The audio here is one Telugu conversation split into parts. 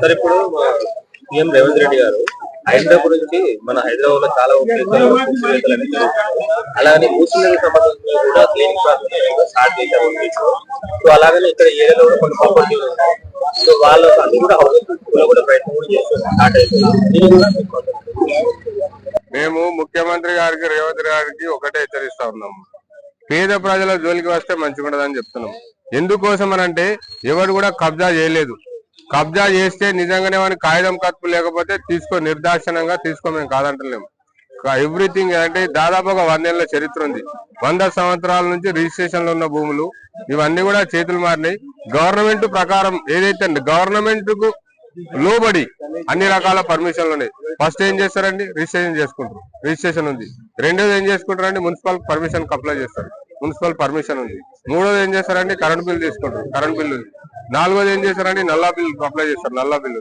సార్ ఇప్పుడు సీఎం రేవంత్ రెడ్డి గారు హైదరాబాద్ గురించి మన హైదరాబాద్లో చాలా ఉపయోగాలు అలాగే మూసినది సంబంధించి కూడా క్లినిక్ ప్రాసెస్ స్టార్ట్ చేశారు. సో అలాగనే ఇక్కడ ఏరియాలో కూడా కొన్ని ప్రాపర్టీ సో వాళ్ళు అన్ని కూడా హౌసింగ్ కూడా ప్రయత్నం కూడా చేస్తున్నారు. స్టార్ట్ అవుతుంది మేము ముఖ్యమంత్రి గారికి రేవంత్ గారికి ఒకటే హెచ్చరిస్తా ఉన్నాము పేద ప్రజల జోలికి వస్తే మంచిగా ఉండదని చెప్తున్నాం. ఎందుకోసం అని అంటే ఎవరు కూడా కబ్జా చేయలేదు. కబ్జా చేస్తే నిజంగానే వాని కాగితం కత్తులు లేకపోతే తీసుకో నిర్దాక్షణంగా తీసుకో మేము కాదంటలేము ఎవ్రీథింగ్ అంటే దాదాపు ఒక వందేళ్ళ చరిత్ర ఉంది. వంద సంవత్సరాల నుంచి రిజిస్ట్రేషన్లో ఉన్న భూములు ఇవన్నీ కూడా చేతులు మారినాయి. గవర్నమెంట్ ప్రకారం ఏదైతే గవర్నమెంట్కు లోబడి అన్ని రకాల పర్మిషన్లు ఉన్నాయి. ఫస్ట్ ఏం చేస్తారండి? రిజిస్ట్రేషన్ చేసుకుంటారు. రిజిస్ట్రేషన్ ఉంది. రెండోది ఏం చేసుకుంటారండి మున్సిపల్ పర్మిషన్ అప్లై చేస్తారు. మున్సిపల్ పర్మిషన్ ఉంది. మూడోది ఏం చేస్తారండి కరెంట్ బిల్ తీసుకుంటారు. కరెంట్ బిల్ ఉంది నాలుగోది ఏం చేస్తారండి నల్లా బిల్ అప్లై చేస్తారు నల్లా బిల్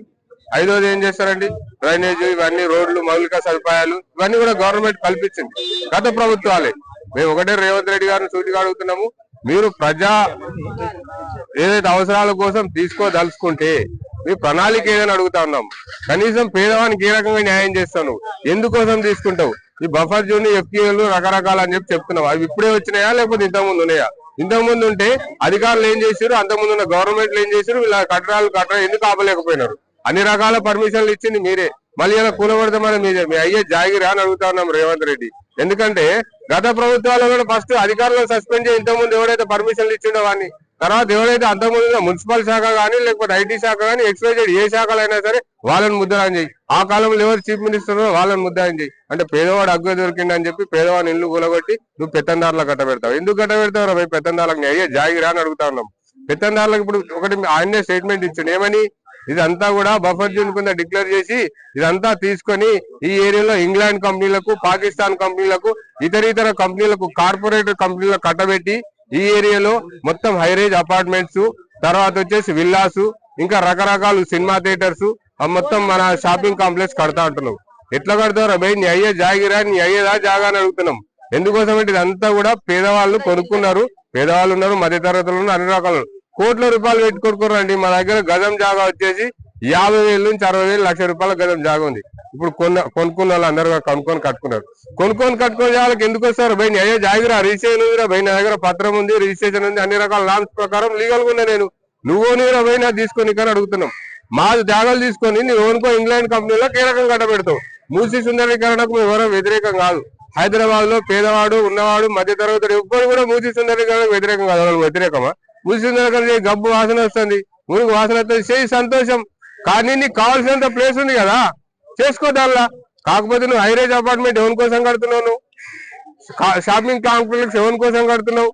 ఐదోది ఏం చేస్తారండి డ్రైనేజ్ ఇవన్నీ రోడ్లు మౌలిక సదుపాయాలు ఇవన్నీ కూడా గవర్నమెంట్ కల్పించింది. గత ప్రభుత్వాలే. మేము ఒకటే రేవంత్ రెడ్డి గారిని సూటిగా అడుగుతున్నాము. మీరు ప్రజా ఏదైతే అవసరాల కోసం తీసుకోదలుచుకుంటే మీ ప్రణాళిక ఏదని అడుగుతా ఉన్నాం కనీసం పేదవానికి ఏ రకంగా న్యాయం చేస్తావు ఎందుకోసం తీసుకుంటావు? ఈ బఫర్ జోన్ ఎఫ్టీఎల్ రకరకాలు అని చెప్పి చెప్తున్నావు. అవి ఇప్పుడే వచ్చినాయా? లేకపోతే ఇంతకుముందు ఉన్నాయా? ఇంతకుముందు ఉంటే అధికారులు ఏం చేశారు? అంతకుముందు ఉన్న గవర్నమెంట్లు ఏం చేశారు? వీళ్ళ కట్టడాలు కట్టడం ఎందుకు ఆపలేకపోయినారు? అన్ని రకాల పర్మిషన్లు ఇచ్చింది మీరే. మళ్ళీ ఇలా కూలబడితే మీదే మీ అయ్యే జాగిరా అని అడుగుతా ఉన్నాం రేవంత్ రెడ్డి. ఎందుకంటే గత ప్రభుత్వాలలో ఫస్ట్ అధికారులను సస్పెండ్ చేసి ఇంతకుముందు ఎవరైతే పర్మిషన్లు ఇచ్చిండో వాడిని తర్వాత ఎవరైతే అంతకుముందు మున్సిపల్ శాఖ కానీ లేకపోతే ఐటీ శాఖ కానీ ఎక్స్వైజెడ్ ఏ శాఖలైనా సరే వాళ్ళని ముద్దాయని చేయి. ఆ కాలంలో ఎవరు చీఫ్ మినిస్టర్ వాళ్ళని ముద్దాయం చేయి. అంటే పేదవాడు అగ్గు దొరికింది అని చెప్పి పేదవాడిని ఇల్లు కూలగొట్టి నువ్వు పెత్తందారులకు కట్టబెడతావు ఎందుకు కట్టబెడతావు రా పెత్తందారులకు అయ్యే జాగిరా అని అడుగుతా ఉన్నాం. పెత్తందారులకు ఇప్పుడు ఒకటి ఆయనే స్టేట్మెంట్ ఇచ్చిండు. ఏమని? ఇదంతా కూడా బఫర్ జోన్ కింద డిక్లేర్ చేసి ఇదంతా తీసుకొని ఈ ఏరియాలో ఇంగ్లాండ్ కంపెనీలకు పాకిస్తాన్ కంపెనీలకు ఇతర ఇతర కంపెనీలకు కార్పొరేట్ కంపెనీలకు కట్టబెట్టి ఈ ఏరియాలో మొత్తం హైరేజ్ అపార్ట్మెంట్స్ తర్వాత వచ్చేసి విల్లాస్ ఇంకా రకరకాల సినిమా థియేటర్స్ మొత్తం మన షాపింగ్ కాంప్లెక్స్ కడతా అంటున్నావు ఎట్లా కడతారు భయ్ నీ అయ్యే జాగిరా నీ అయ్యేదా జాగా అని అడుగుతున్నాం. ఎందుకోసం అంటే ఇదంతా కూడా పేదవాళ్ళు కొనుక్కున్నారు. పేదవాళ్ళు ఉన్నారు మధ్య తరగతులు ఉన్నారు అన్ని రకాలు కోట్ల రూపాయలు పెట్టుకొనుకోరండి మా దగ్గర గజం జాగా వచ్చేసి యాభై వేల నుంచి అరవై వేలు లక్ష రూపాయల గజం జాగా ఉంది. ఇప్పుడు కొన్న కొనుక్కున్న వాళ్ళు అందరూ కొనుక్కొని కట్టుకున్నారు. కొనుక్కొని కట్టుకుని వాళ్ళకి ఎందుకు వస్తారు? భయ అయ్యే జాగిరా రిజిస్ట్రేషన్ ఉందిరా భయ నా దగ్గర పత్రం ఉంది రిజిస్ట్రేషన్ ఉంది అన్ని రకాల నామ్స్ ప్రకారం లీగల్గా ఉన్నా నేను. నువ్వు నీరా భయ్ తీసుకొని కానీ అడుగుతున్నాం. మాది త్యాగాలు తీసుకొని నీ ఓనుకో ఇంగ్లాండ్ కంపెనీలో కీలకం కట్టబెడతావు. మూసి సుందరీకరణకు మేము ఎవరో వ్యతిరేకం కాదు. హైదరాబాద్లో పేదవాడు ఉన్నవాడు మధ్య తరగతి ఎవ్వరు కూడా మూసి సుందరీకరణకు వ్యతిరేకం కాదు. వాళ్ళు వ్యతిరేకమా? మూసి సుందరీకరణ గబ్బు వాసన వస్తుంది. మురుగు వాసన వస్తుంది. చేయి సంతోషం. కానీ నీకు కావాల్సినంత ప్లేస్ ఉంది కదా. చేసుకో దానిలా. కాకపోతే నువ్వు హైరేజ్ అపార్ట్మెంట్ ఎవరి కోసం కడుతున్నావు నువ్వు షాపింగ్ కాంప్లెక్స్ ఎవరి కోసం కడుతున్నావు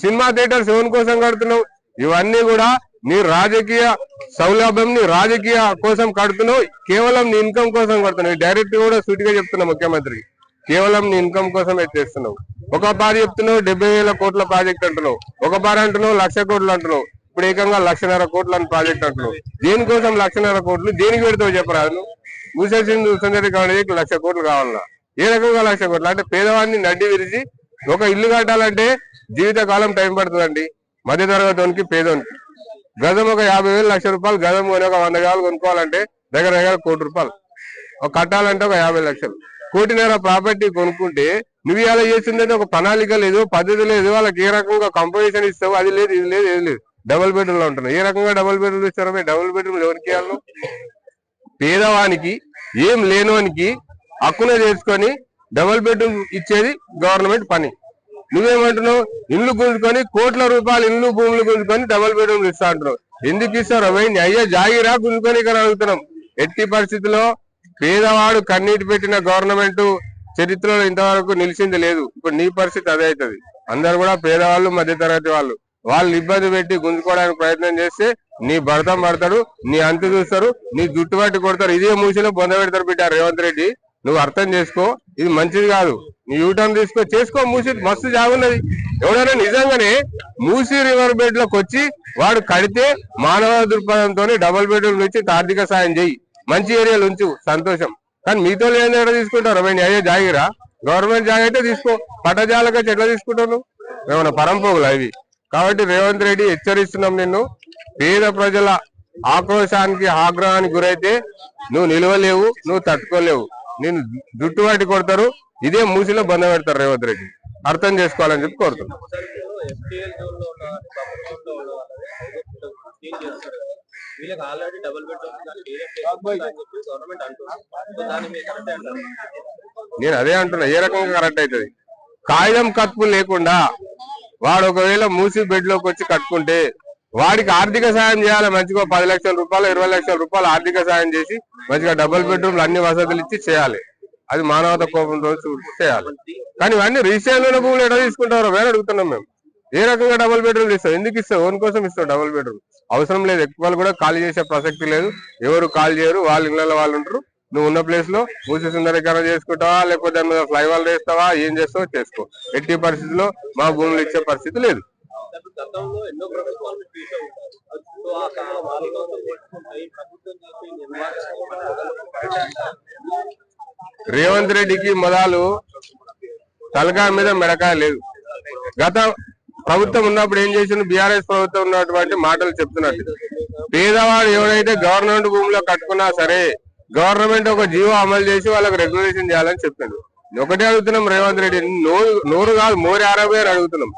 సినిమా థియేటర్స్ ఎవరి కోసం కడుతున్నావు ఇవన్నీ కూడా నీ రాజకీయ సౌలభ్యం నీ రాజకీయ కోసం కడుతున్నావు కేవలం నీ ఇన్కమ్ కోసం కడుతున్నావు. డైరెక్ట్ కూడా సూటిగా చెప్తున్నా ముఖ్యమంత్రి. కేవలం నీ ఇన్కమ్ కోసమే చేస్తున్నావు. ఒక పారి చెప్తున్నావు డెబ్బై వేల కోట్ల ప్రాజెక్ట్ అంటున్నావు. ఒక పారి అంటున్నావు లక్ష కోట్లు అంటున్నావు. ఇప్పుడు ఏకంగా లక్షన్నర కోట్ల అని ప్రాజెక్ట్ అంటున్నావు. దేనికోసం లక్షన్నర కోట్లు? దేనికి పెడతావు చెప్పరాదు నువ్వు సుందరి కావడానికి లక్ష కోట్లు కావాలన్నా. ఏ రకంగా లక్ష కోట్లు? అంటే పేదవాడిని నడ్డి విరిచి ఒక ఇల్లు కట్టాలంటే జీవితకాలం టైం పడుతుందండి. మధ్య తరగతి పేదోనికి. గజం ఒక యాభై వేలు లక్ష రూపాయలు గజం కొని ఒక వంద గాలు కొనుక్కోవాలంటే దగ్గర దగ్గర కోటి రూపాయలు. ఒక కట్టాలంటే ఒక యాభై లక్షలు. కోటిన్నర ప్రాపర్టీ కొనుక్కుంటే నువ్వు ఇలా చేసిందంటే ఒక ప్రణాళిక లేదు పద్ధతి లేదు. వాళ్ళకి ఏ రకంగా కంపోజిషన్ ఇస్తావు? అది లేదు ఇది లేదు ఏది లేదు. డబుల్ బెడ్రూమ్లో ఉంటున్నాయి ఏ రకంగా డబుల్ బెడ్రూమ్ ఇస్తారో డబుల్ బెడ్రూమ్ ఎవరికి ఇవ్వాలి పేదవానికి ఏం లేనివానికి హక్కునే చేసుకొని డబుల్ బెడ్రూమ్ ఇచ్చేది గవర్నమెంట్ పని. నువ్వేమంటున్నావు? ఇల్లు గుంజుకొని కోట్ల రూపాయలు ఇల్లు భూములు గుంజుకొని డబల్ బెడ్రూమ్లు ఇస్తా అంటున్నావు. ఎందుకు ఇస్తారు అవన్నీ అయ్యా జాగిరా గుంజుకొని ఇక్కడ అడుగుతున్నాం. ఎట్టి పరిస్థితిలో పేదవాడు కన్నీటి పెట్టిన గవర్నమెంట్ చరిత్రలో ఇంతవరకు నిలిచింది లేదు. ఇప్పుడు నీ పరిస్థితి అదే అవుతుంది. అందరు కూడా పేదవాళ్ళు మధ్య తరగతి వాళ్ళు. వాళ్ళు ఇబ్బంది పెట్టి గుంజుకోవడానికి ప్రయత్నం చేస్తే నీ భర్తం పడతాడు నీ అంతు చూస్తారు నీ జుట్టు పట్టి కొడతారు. ఇదే మూసిలో బొంద పెడతారు బిడ్డ రేవంత్ రెడ్డి. నువ్వు అర్థం చేసుకో ఇది మంచిది కాదు. నీ యూటర్న్ తీసుకో చేసుకో మూసి మస్తు జాగున్నది ఎవడైనా నిజంగానే మూసి రివర్ బెడ్లోకి వచ్చి వాడు కడితే మానవ దృక్పథంతో డబుల్ బెడ్రూమ్ నుంచి ఆర్థిక సాయం చేయి. మంచి ఏరియాలు ఉంచు సంతోషం. కానీ మీతో లేని ఎక్కడ తీసుకుంటారు. మేము అయ్యే జాగిరా. గవర్నమెంట్ జాగ అయితే తీసుకో. పట్టజాలక చెట్ల తీసుకుంటాను నువ్వు? పరంపోగులు అవి కాబట్టి రేవంత్ రెడ్డి హెచ్చరిస్తున్నాం నిన్ను. పేద ప్రజల ఆక్రోశానికి ఆగ్రహానికి గురైతే నువ్వు నిలవలేవు నువ్వు తట్టుకోలేవు. నేను జుట్టు వాటి కొడతారు ఇదే మూసిలో బంద పెడతారు రేవంత్ రెడ్డి. అర్థం చేసుకోవాలని చెప్పి కోరుతున్నా. నేను అదే అంటున్నా ఏ రకంగా కరెక్ట్ అవుతుంది? కాగితం కత్పు లేకుండా వాడు ఒకవేళ మూసి బెడ్లోకి వచ్చి కట్టుకుంటే వాడికి ఆర్థిక సాయం చేయాలి మంచిగా పది లక్షల రూపాయలు ఇరవై లక్షల రూపాయలు ఆర్థిక సాయం చేసి మంచిగా డబుల్ బెడ్రూమ్లు అన్ని వసతులు ఇచ్చి చేయాలి. అది మానవత కోపంతో చూసి చేయాలి. కానీ ఇవన్నీ రీసేల్ ఉన్న భూములు ఎక్కడ తీసుకుంటారో వేరే అడుగుతున్నాం మేము. ఏ రకంగా డబుల్ బెడ్రూమ్ ఇస్తాం ఎందుకు ఇస్తాం ఓన్ కోసం ఇస్తాం డబుల్ బెడ్రూమ్. అవసరం లేదు. ఎక్కువ వాళ్ళు కూడా ఖాళీ చేసే ప్రసక్తి లేదు. ఎవరు కాల్ చేయరు. వాళ్ళ ఇళ్ళలో వాళ్ళు ఉంటారు. నువ్వు ఉన్న ప్లేస్లో మూసి సుందరీకరణ చేసుకుంటావా? లేకపోతే దాని మీద ఫ్లై వేస్తావా? ఏం చేస్తావో చేసుకో. ఎట్టి పరిస్థితిలో మా భూములు ఇచ్చే పరిస్థితి లేదు. గతంలో ఎన్నో ప్రభుత్వాలు చూసే ఉంటారు. సో ఆ కాలం ప్రభుత్వం చేసే నిర్మాణం రేవంత్ రెడ్డికి మొదలు తలకాయ మీద మెడకాయ లేదు. గత ప్రభుత్వం ఉన్నప్పుడు ఏం చేసిండు? బీఆర్ఎస్ ప్రభుత్వం ఉన్నటువంటి మాటలు చెప్తున్నట్టు. పేదవాడు ఎవరైతే గవర్నమెంట్ భూమిలో కట్టుకున్నా సరే గవర్నమెంట్ ఒక జీవో అమలు చేసి వాళ్ళకి రెగ్యులేషన్ చేయాలని చెప్పిండు ఒకటే అడుగుతున్నాం రేవంత్ రెడ్డి. నోరు నోరు కాదు మోరి అరవై అడుగుతున్నాం.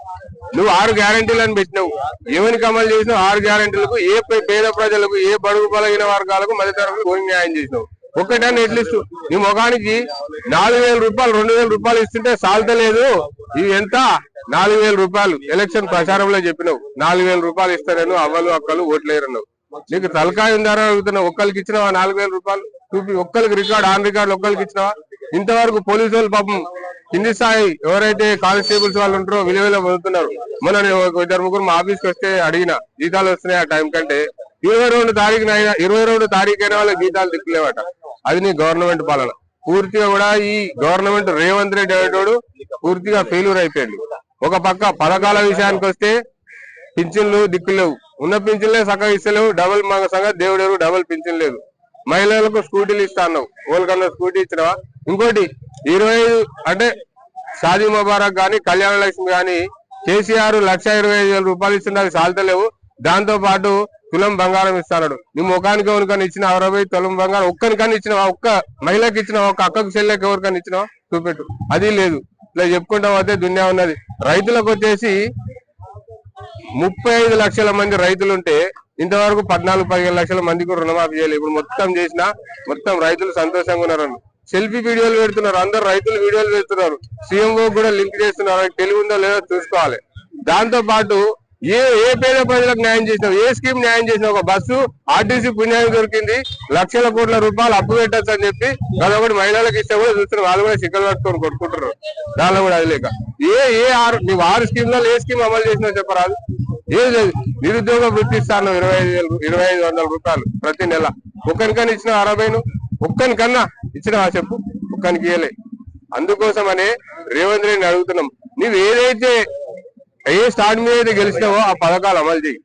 నువ్వు ఆరు గ్యారంటీలు అని పెట్టినావు. ఏమని అమలు చేసినావు? ఆరు గ్యారంటీలకు ఏ పే- పేద ప్రజలకు ఏ బడుగు బలగిన వర్గాలకు మధ్య తరగతి న్యాయం చేసినావు. ఒకటే ఎట్లిస్తూ నీ ముఖానికి నాలుగు వేల రూపాయలు రెండు వేల రూపాయలు ఇస్తుంటే సాల్తలేదు. ఇవి ఎంత? నాలుగు వేల రూపాయలు. ఎలక్షన్ ప్రచారంలో చెప్పినావు. నాలుగు వేల రూపాయలు ఇస్తారను అవ్వలు అక్కలు ఓట్లేరన్నావు. నీకు తలకాయ ఉందారని అడుగుతున్నావు. ఒక్కరికి ఇచ్చినావా నాలుగు వేల రూపాయలు? చూపి ఒక్కరికి రికార్డ్ ఆన్ రికార్డు ఒక్కరికి ఇచ్చినావా? ఇంతవరకు పోలీసు వాళ్ళు పాపం కింది స్థాయి ఎవరైతే కానిస్టేబుల్స్ వాళ్ళు ఉంటారో విలువలో పొందుతున్నారు మొన్న నేను ఇద్దరు ముగ్గురు మా ఆఫీస్కి వస్తే అడిగిన జీతాలు వస్తున్నాయి ఆ టైం కంటే ఇరవై రెండు తారీఖున అయినా ఇరవై రెండు తారీఖు అయినా వాళ్ళకి జీతాలు దిక్కులేవట. అది నీ గవర్నమెంట్ పాలన. పూర్తిగా కూడా ఈ గవర్నమెంట్ రేవంత్ రెడ్డి అనేటోడు పూర్తిగా ఫెయిల్యూర్ అయిపోయాడు. ఒక పక్క పథకాల విషయానికి వస్తే పింఛన్లు దిక్కులేవు. ఉన్న పింఛన్లే సగం ఇస్తలేవు. డబుల్ మగ సంగతి దేవుడు డబుల్ పింఛన్ లేదు. మహిళలకు స్కూటీలు ఇస్తా అన్నావు ఓళ్ళకన్నా స్కూటీ ఇచ్చినవా? ఇంకోటి ఇరవై అంటే షాదీ ముబారక్ గాని కళ్యాణ లక్ష్మి గాని కేసీఆర్ లక్ష ఇరవై ఐదు వేల రూపాయలు ఇస్తున్నారు సాల్తలేవు. దాంతో పాటు తులం బంగారం ఇస్తాడు నీ ముఖానికి ఎవరికైనా ఇచ్చిన అరవై తులం బంగారం ఒక్కరికన్నా ఇచ్చినావా? ఒక్క మహిళకి ఇచ్చినవా? ఒక్క అక్కకు చెల్లెకి ఎవరికైనా ఇచ్చినావా? చూపెట్టు. అది లేదు. ఇట్లా చెప్పుకుంటా పోతే దున్యా ఉన్నది. రైతులకు వచ్చేసి ముప్పై ఐదు లక్షల మంది రైతులు ఉంటే ఇంతవరకు పద్నాలుగు పదిహేను లక్షల మంది రుణమాఫీ చేయలేదు. ఇప్పుడు మొత్తం చేసిన మొత్తం రైతులు సంతోషంగా ఉన్నారు సెల్ఫీ వీడియోలు పెడుతున్నారు. అందరు రైతులు వీడియోలు పెడుతున్నారు. సీఎంఓ కూడా లింక్ చేస్తున్నారు. తెలివి ఉందో లేదో చూసుకోవాలి. దాంతో పాటు ఏ ఏ పేద ప్రజలకు న్యాయం చేసినావు ఏ స్కీమ్ న్యాయం చేసినావు ఒక బస్సు ఆర్టీసీ పుణ్యాయం దొరికింది. లక్షల కోట్ల రూపాయలు అప్పు పెట్టచ్చు అని చెప్పి ఒకటి మహిళలకు ఇస్తే కూడా చూస్తున్నారు. వాళ్ళు కూడా చిక్కలు పట్టుకొని కొట్టుకుంటారు దానిలో కూడా అది లేక. ఏ ఏ ఆరు నువ్వు ఆరు స్కీమ్లలో ఏ స్కీమ్ అమలు చేసినావు చెప్పరాదు. ఏది నిరుద్యోగ వృత్తి ఇస్తాను ఇరవై ఐదు ఇరవై ఐదు వందల రూపాయలు ప్రతి నెల. ఒక్కనికన్నా ఇచ్చిన అరవైను? ఇచ్చిన ఇచ్చినవా చెప్పు. ఒక్కనికి అందుకోసం అందుకోసమనే రేవంత్ రెడ్డిని అడుగుతున్నాం. నువ్వు ఏదైతే ఏ స్టార్ట్ మీద అయితే గెలిచినావో ఆ పథకాలు అమలు చేయి.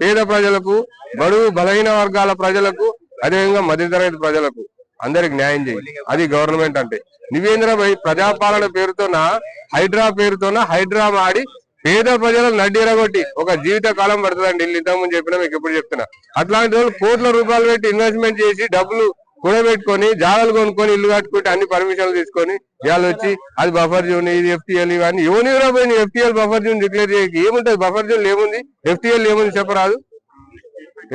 పేద ప్రజలకు బడుగు బలహీన వర్గాల ప్రజలకు అదేవిధంగా మధ్యతరగతి ప్రజలకు అందరికి న్యాయం చేయి. అది గవర్నమెంట్ అంటే. నివేంద్ర భయ్ ప్రజాపాలన పేరుతోన హైడ్రా పేరుతోన హైడ్రా ఆడి పేద ప్రజలకు నడ్డీరగొట్టి ఒక జీవిత కాలం పడుతుందండి. ఇల్లు ఇంతకుముందు చెప్పినా మీకు ఎప్పుడు చెప్తున్నా. అట్లాంటి వాళ్ళు కోట్ల రూపాయలు పెట్టి ఇన్వెస్ట్మెంట్ చేసి డబ్బులు కూడబెట్టుకొని జాగాలు కొనుక్కొని ఇల్లు కట్టుకుంటే అన్ని పర్మిషన్లు తీసుకొని ఇవాళ వచ్చి అది బఫర్ జోన్ ఇది ఎఫ్టీఎల్ ఇవన్నీ. ఎవరు పోయింది? ఎఫ్టీఎల్ బఫర్ జోన్ డిక్లేర్ చేయకి. ఏముంటది? బఫర్ జోన్ ఏముంది ఎఫ్టీఎల్ ఏముంది చెప్పరాదు?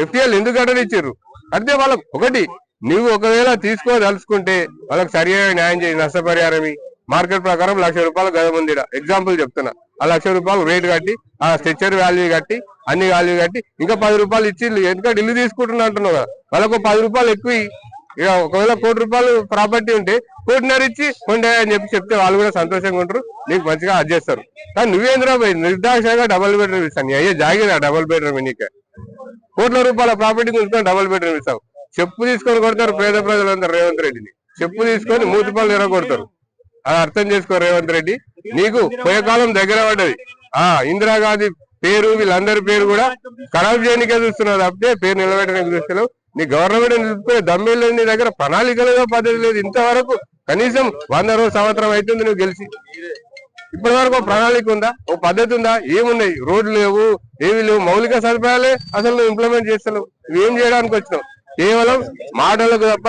ఎఫ్టీఎల్ ఎందుకు అడ్డనిచ్చారు అంటే వాళ్ళకి ఒకటి నువ్వు ఒకవేళ తీసుకోదలుచుకుంటే వాళ్ళకి సరి న్యాయం చేయి నష్టపరిహారం మార్కెట్ ప్రకారం లక్ష రూపాయలు గద ఉంది ఎగ్జాంపుల్ చెప్తున్నా. ఆ లక్ష రూపాయలు రేట్ కట్టి ఆ స్ట్రెచ్చర్ వాల్యూ కట్టి అన్ని వాల్యూ కట్టి ఇంకా పది రూపాయలు ఇచ్చి ఎందుకంటే ఇల్లు తీసుకుంటున్నా అంటున్నావు కదా. వాళ్ళకు పది రూపాయలు ఎక్కువ ఇక ఒకవేళ కోటి రూపాయలు ప్రాపర్టీ ఉంటే కోటిన్నర ఇచ్చి కొండే అని చెప్పి చెప్తే వాళ్ళు కూడా సంతోషంగా ఉంటారు. నీకు మంచిగా అది చేస్తారు కానీ నువ్వేంద్రా పోయి నిర్దాక్షంగా డబల్ బెడ్రూమ్ ఇస్తాను నీ అయ్యే జాగిరా డబల్ బెడ్రూమ్ నీకు. కోట్ల రూపాయల ప్రాపర్టీ ఉంచుకొని డబల్ బెడ్రూమ్ ఇస్తావు. చెప్పు తీసుకొని కొడతారు పేద ప్రజలందరూ రేవంత్ రెడ్డిని. చెప్పు తీసుకొని మూతిపాలు ఎరగొడతారు. అది అర్థం చేసుకో రేవంత్ రెడ్డి. నీకు పోయే కాలం దగ్గర పడ్డది. ఆ ఇందిరాగాంధీ పేరు వీళ్ళందరి పేరు కూడా ఖరాబ్ చేయడానికే చూస్తున్నారు తప్పితే పేరు నిలబెట్టడానికి చూస్తలేవు నీ గవర్నమెంట్ నిలుపుకునే దమ్మెళ్ళు నీ దగ్గర ప్రణాళికలుగా పద్ధతి లేదు. ఇంతవరకు కనీసం వంద రోజు సంవత్సరం అవుతుంది నువ్వు గెలిచి. ఇప్పటి వరకు ఒక ప్రణాళిక ఉందా? ఒక పద్ధతి ఉందా? ఏమున్నాయి? రోడ్లు లేవు ఏవి లేవు. మౌలిక సదుపాయాలే అసలు నువ్వు ఇంప్లిమెంట్ చేస్తున్నావు. ఏం చేయడానికి వచ్చినావు? కేవలం మాటలకు తప్ప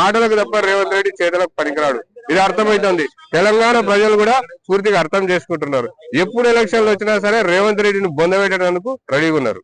మాటలకు తప్ప రేవంత్ రెడ్డి చేతలకు పనికిరాడు. ఇది అర్థమవుతుంది తెలంగాణ ప్రజలు కూడా పూర్తిగా అర్థం చేసుకుంటున్నారు. ఎప్పుడు ఎలక్షన్లు వచ్చినా సరే రేవంత్ రెడ్డిని బొందబెట్టడానికి రెడీగా ఉన్నారు.